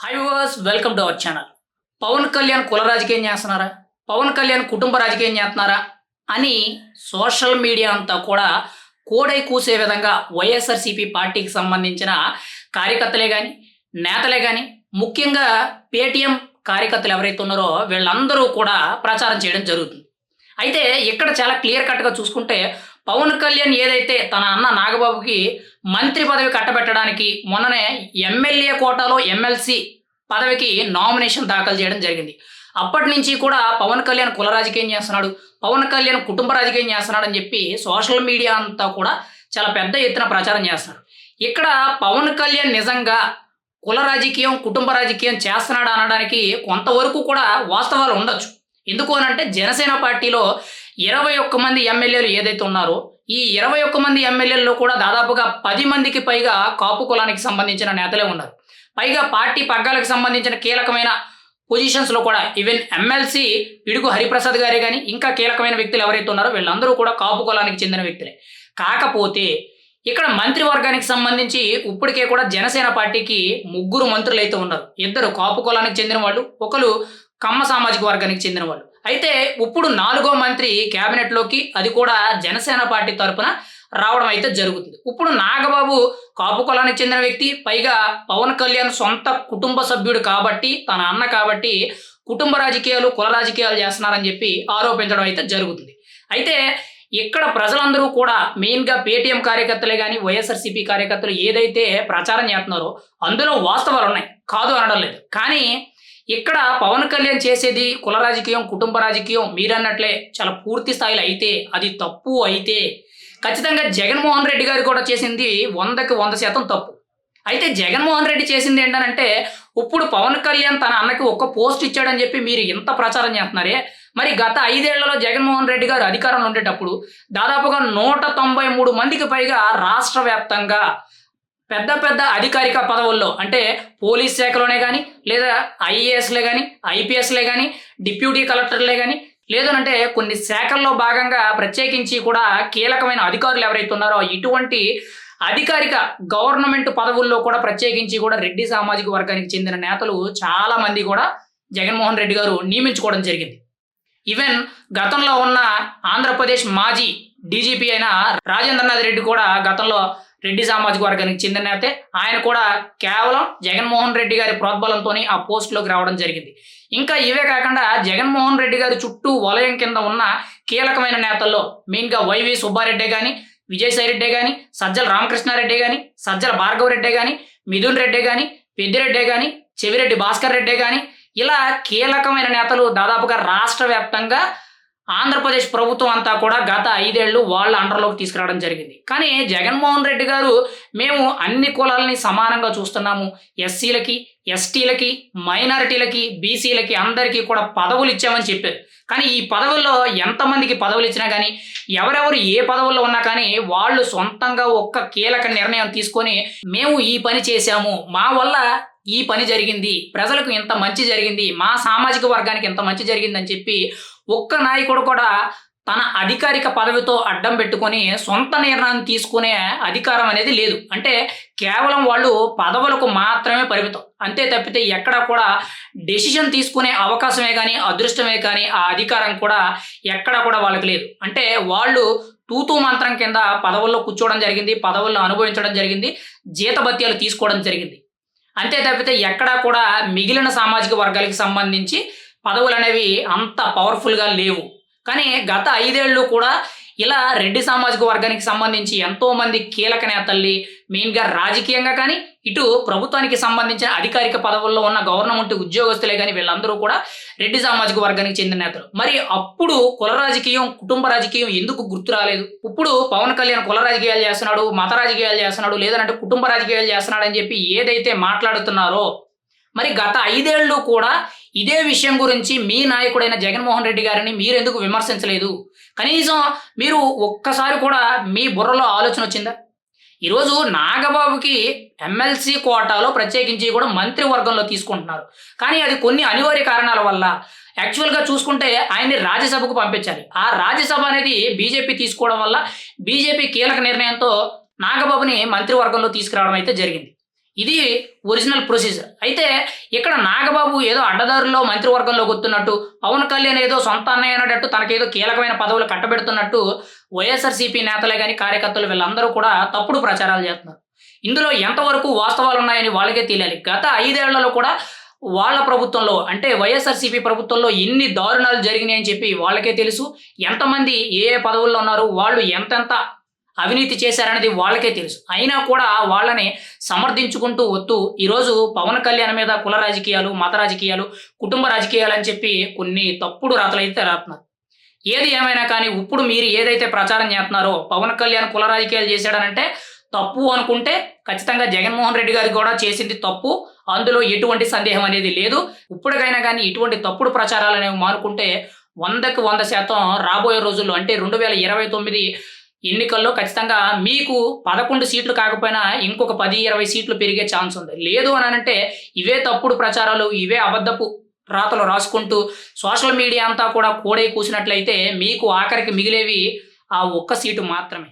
Hi was welcome to our channel Pawan Kalyan కుల రాజకీయం చేస్తున్నారా పవన్ కళ్యాణ్ కుటుంబ రాజకీయం చేస్తున్నారా అని సోషల్ మీడియా అంతా కూడా కోడై కూసే విధంగా వైఎస్ఆర్సీపీ పార్టీకి సంబంధించిన కార్యకర్తలే కానీ నేతలే కానీ ముఖ్యంగా పేటీఎం కార్యకర్తలు ఎవరైతే ఉన్నారో వీళ్ళందరూ కూడా ప్రచారం చేయడం జరుగుతుంది అయితే ఇక్కడ చాలా క్లియర్ కట్గా చూసుకుంటే పవన్ కళ్యాణ్ ఏదైతే తన అన్న నాగబాబుకి మంత్రి పదవి కట్టబెట్టడానికి మొన్ననే ఎమ్మెల్యే కోటాలో ఎమ్మెల్సీ పదవికి నామినేషన్ దాఖలు చేయడం జరిగింది. అప్పటి నుంచి కూడా పవన్ కళ్యాణ్ కుల రాజకీయం చేస్తున్నాడు పవన్ కళ్యాణ్ కుటుంబ రాజకీయం చేస్తున్నాడు అని చెప్పి సోషల్ మీడియా అంతా కూడా చాలా పెద్ద ఎత్తున ప్రచారం చేస్తున్నారు. ఇక్కడ పవన్ కళ్యాణ్ నిజంగా కుల రాజకీయం కుటుంబ రాజకీయం చేస్తున్నాడు అనడానికి కొంతవరకు కూడా వాస్తవాలు ఉండొచ్చు. ఎందుకు అనంటే జనసేన పార్టీలో ఇరవై ఒక్క మంది ఎమ్మెల్యేలు ఏదైతే ఉన్నారో ఈ ఇరవై ఒక్క మంది ఎమ్మెల్యేల్లో కూడా దాదాపుగా పది మందికి పైగా కాపు కులానికి సంబంధించిన నేతలే ఉన్నారు. పైగా పార్టీ పగ్గాలకు సంబంధించిన కీలకమైన పొజిషన్స్లో కూడా ఈవెన్ ఎమ్మెల్సీ పిడుగు హరిప్రసాద్ గారే కానీ ఇంకా కీలకమైన వ్యక్తులు ఎవరైతే ఉన్నారో వీళ్ళందరూ కూడా కాపు కులానికి చెందిన వ్యక్తులే. కాకపోతే ఇక్కడ మంత్రివర్గానికి సంబంధించి ఇప్పటికే కూడా జనసేన పార్టీకి ముగ్గురు మంత్రులు అయితే ఉన్నారు. ఇద్దరు కాపు కులానికి చెందిన వాళ్ళు ఒకరు కమ్మ సామాజిక వర్గానికి చెందిన వాళ్ళు. అయితే ఇప్పుడు నాలుగో మంత్రి క్యాబినెట్లోకి అది కూడా జనసేన పార్టీ తరపున రావడం అయితే జరుగుతుంది. ఇప్పుడు నాగబాబు కాపు కులానికి చెందిన వ్యక్తి పైగా పవన్ కళ్యాణ్ సొంత కుటుంబ సభ్యుడు కాబట్టి తన అన్న కాబట్టి కుటుంబ రాజకీయాలు కుల రాజకీయాలు చేస్తున్నారని చెప్పి ఆరోపించడం అయితే జరుగుతుంది. అయితే ఇక్కడ ప్రజలందరూ కూడా మెయిన్గా పేటీఎం కార్యకర్తలే కానీ వైఎస్ఆర్సీపీ కార్యకర్తలు ఏదైతే ప్రచారం చేస్తున్నారో అందులో వాస్తవాలు ఉన్నాయి. కాదు అనడం లేదు. కానీ ఇక్కడ పవన్ కళ్యాణ్ చేసేది కుల రాజకీయం కుటుంబ రాజకీయం మీరన్నట్లే చాలా పూర్తి స్థాయిలో అయితే అది తప్పు అయితే ఖచ్చితంగా జగన్మోహన్ రెడ్డి గారు కూడా చేసింది వందకి వంద శాతం తప్పు. అయితే జగన్మోహన్ రెడ్డి చేసింది ఏంటంటే ఇప్పుడు పవన్ కళ్యాణ్ తన అన్నకి ఒక్క పోస్ట్ ఇచ్చాడని చెప్పి మీరు ఇంత ప్రచారం చేస్తున్నారే? మరి గత ఐదేళ్ళలో జగన్మోహన్ రెడ్డి గారు అధికారంలో ఉండేటప్పుడు దాదాపుగా నూట తొంభై మూడు మందికి పైగా రాష్ట్ర వ్యాప్తంగా పెద్ద పెద్ద అధికారిక పదవుల్లో అంటే పోలీస్ శాఖలోనే కానీ లేదా ఐఏఎస్లే కానీ ఐపీఎస్లే కానీ డిప్యూటీ కలెక్టర్లే కానీ లేదనంటే కొన్ని శాఖల్లో భాగంగా ప్రత్యేకించి కూడా కీలకమైన అధికారులు ఎవరైతే ఉన్నారో ఇటువంటి అధికారిక గవర్నమెంట్ పదవుల్లో కూడా ప్రత్యేకించి కూడా రెడ్డి సామాజిక వర్గానికి చెందిన నేతలు చాలా మంది కూడా జగన్మోహన్ రెడ్డి గారు నియమించుకోవడం జరిగింది. ఈవెన్ గతంలో ఉన్న ఆంధ్రప్రదేశ్ మాజీ డీజీపీ అయిన రాజేంద్రనాథ్ రెడ్డి కూడా గతంలో రెడ్డి సామాజిక వర్గానికి చెందిన నేత. ఆయన కూడా కేవలం జగన్మోహన్ రెడ్డి గారి ప్రోద్బలంతో ఆ పోస్టులోకి రావడం జరిగింది. ఇంకా ఇవే కాకుండా జగన్మోహన్ రెడ్డి గారి చుట్టూ వలయం కింద ఉన్న కీలకమైన నేతల్లో మెయిన్గా వైవి సుబ్బారెడ్డి కానీ విజయసాయిరెడ్డి కానీ సజ్జల రామకృష్ణారెడ్డి కానీ సజ్జల భార్గవరెడ్డి కానీ మిథున్ రెడ్డి కానీ పెద్దిరెడ్డి కానీ చెవిరెడ్డి భాస్కర్ రెడ్డి కానీ ఇలా కీలకమైన నేతలు దాదాపుగా రాష్ట్ర వ్యాప్తంగా ఆంధ్రప్రదేశ్ ప్రభుత్వం అంతా కూడా గత ఐదేళ్ళు వాళ్ళ అండర్లోకి తీసుకురావడం జరిగింది. కానీ జగన్మోహన్ రెడ్డి గారు మేము అన్ని కులాలని సమానంగా చూస్తున్నాము. ఎస్సీలకి ఎస్టీలకి మైనారిటీలకి బీసీలకి అందరికీ కూడా పదవులు ఇచ్చామని చెప్పారు. కానీ ఈ పదవుల్లో ఎంతమందికి పదవులు ఇచ్చినా కానీ ఎవరెవరు ఏ పదవుల్లో ఉన్నా కానీ వాళ్ళు సొంతంగా ఒక్క కీలక నిర్ణయం తీసుకొని మేము ఈ పని చేశాము. మా వల్ల ఈ పని జరిగింది. ప్రజలకు ఇంత మంచి జరిగింది. మా సామాజిక వర్గానికి ఇంత మంచి జరిగిందని చెప్పి ఒక్క నాయకుడు కూడా తన అధికారిక పదవితో అడ్డం పెట్టుకొని సొంత నిర్ణయం తీసుకునే అధికారం అనేది లేదు. అంటే కేవలం వాళ్ళు పదవులకు మాత్రమే పరిమితం. అంతే తప్పితే ఎక్కడ కూడా డెసిషన్ తీసుకునే అవకాశమే కానీ అదృష్టమే కానీ ఆ అధికారం కూడా ఎక్కడ కూడా వాళ్ళకి లేదు. అంటే వాళ్ళు తూతూ మంత్రం కింద పదవుల్లో కూర్చోవడం జరిగింది పదవుల్లో అనుభవించడం జరిగింది జీతభత్యాలు తీసుకోవడం జరిగింది. అంతే తప్పితే ఎక్కడా కూడా మిగిలిన సామాజిక వర్గాలకు సంబంధించి పదవులు అనేవి అంత పవర్ఫుల్గా లేవు. కానీ గత ఐదేళ్ళు కూడా ఇలా రెడ్డి సామాజిక వర్గానికి సంబంధించి ఎంతోమంది కీలక నేతల్ని మెయిన్గా రాజకీయంగా కానీ ఇటు ప్రభుత్వానికి సంబంధించిన అధికారిక పదవుల్లో ఉన్న గవర్నమెంట్ ఉద్యోగస్తులే కానీ వీళ్ళందరూ కూడా రెడ్డి సామాజిక వర్గానికి చెందిన నేతలు. మరి అప్పుడు కుల రాజకీయం కుటుంబ రాజకీయం ఎందుకు గుర్తు రాలేదు? ఇప్పుడు పవన్ కళ్యాణ్ కుల రాజకీయాలు చేస్తున్నాడు మత రాజకీయాలు చేస్తున్నాడు లేదంటే కుటుంబ రాజకీయాలు చేస్తున్నాడు అని చెప్పి ఏదైతే మాట్లాడుతున్నారో మరి గత ఐదేళ్ళు కూడా ఇదే విషయం గురించి మీ నాయకుడైన జగన్మోహన్ రెడ్డి గారిని మీరు ఎందుకు విమర్శించలేదు? కనీసం మీరు ఒక్కసారి కూడా మీ బుర్రలో ఆలోచన వచ్చిందా? ఈరోజు నాగబాబుకి ఎమ్మెల్సీ కోటాలో ప్రత్యేకించి కూడా మంత్రివర్గంలో తీసుకుంటున్నారు. కానీ అది కొన్ని అనివార్య కారణాల వల్ల యాక్చువల్గా చూసుకుంటే ఆయన్ని రాజ్యసభకు పంపించాలి. ఆ రాజ్యసభ అనేది బీజేపీ తీసుకోవడం వల్ల బీజేపీ కీలక నిర్ణయంతో నాగబాబుని మంత్రివర్గంలో తీసుకురావడం అయితే జరిగింది. ఇది ఒరిజినల్ ప్రొసీజర్ అయితే ఇక్కడ నాగబాబు ఏదో అడ్డదారుల్లో మంత్రివర్గంలో గుర్తున్నట్టు పవన్ కళ్యాణ్ ఏదో సొంత అన్నయ్య అనేటట్టు తనకేదో కీలకమైన పదవులు కట్టబెడుతున్నట్టు వైఎస్ఆర్సీపీ నేతలే కానీ కార్యకర్తలు వీళ్ళందరూ కూడా తప్పుడు ప్రచారాలు చేస్తున్నారు. ఇందులో ఎంతవరకు వాస్తవాలు ఉన్నాయని వాళ్ళకే తెలియాలి. గత ఐదేళ్ళలో కూడా వాళ్ళ ప్రభుత్వంలో అంటే వైఎస్ఆర్సీపీ ప్రభుత్వంలో ఎన్ని దారుణాలు జరిగినాయని చెప్పి వాళ్ళకే తెలుసు. ఎంతమంది ఏ ఏ పదవుల్లో ఉన్నారు వాళ్ళు ఎంతెంత అవినీతి చేశారనేది వాళ్ళకే తెలుసు. అయినా కూడా వాళ్ళని సమర్థించుకుంటూ వస్తూ ఈరోజు పవన్ కళ్యాణ్ మీద కుల రాజకీయాలు మత రాజకీయాలు కుటుంబ రాజకీయాలు అని చెప్పి కొన్ని తప్పుడు రాతలు అయితే రాస్తున్నారు ఏది ఏమైనా కానీ ఇప్పుడు మీరు ఏదైతే ప్రచారం చేస్తున్నారో పవన్ కళ్యాణ్ కుల రాజకీయాలు చేశాడనంటే తప్పు అనుకుంటే ఖచ్చితంగా జగన్మోహన్ రెడ్డి గారికి కూడా చేసింది తప్పు. అందులో ఎటువంటి సందేహం అనేది లేదు. ఇప్పటికైనా కానీ ఇటువంటి తప్పుడు ప్రచారాలు అనేవి మానుకుంటే వందకు వంద శాతం రాబోయే రోజుల్లో అంటే రెండు వేల ఇరవై తొమ్మిది ఎన్నికల్లో ఖచ్చితంగా మీకు పదకొండు సీట్లు కాకపోయినా ఇంకొక పది ఇరవై సీట్లు పెరిగే ఛాన్స్ ఉంది. లేదు అని అంటే ఇవే తప్పుడు ప్రచారాలు ఇవే అబద్ధపు రాతలు రాసుకుంటూ సోషల్ మీడియా అంతా కూడా కూడై కూసినట్లయితే మీకు ఆఖరికి మిగిలేవి ఆ ఒక్క సీటు మాత్రమే.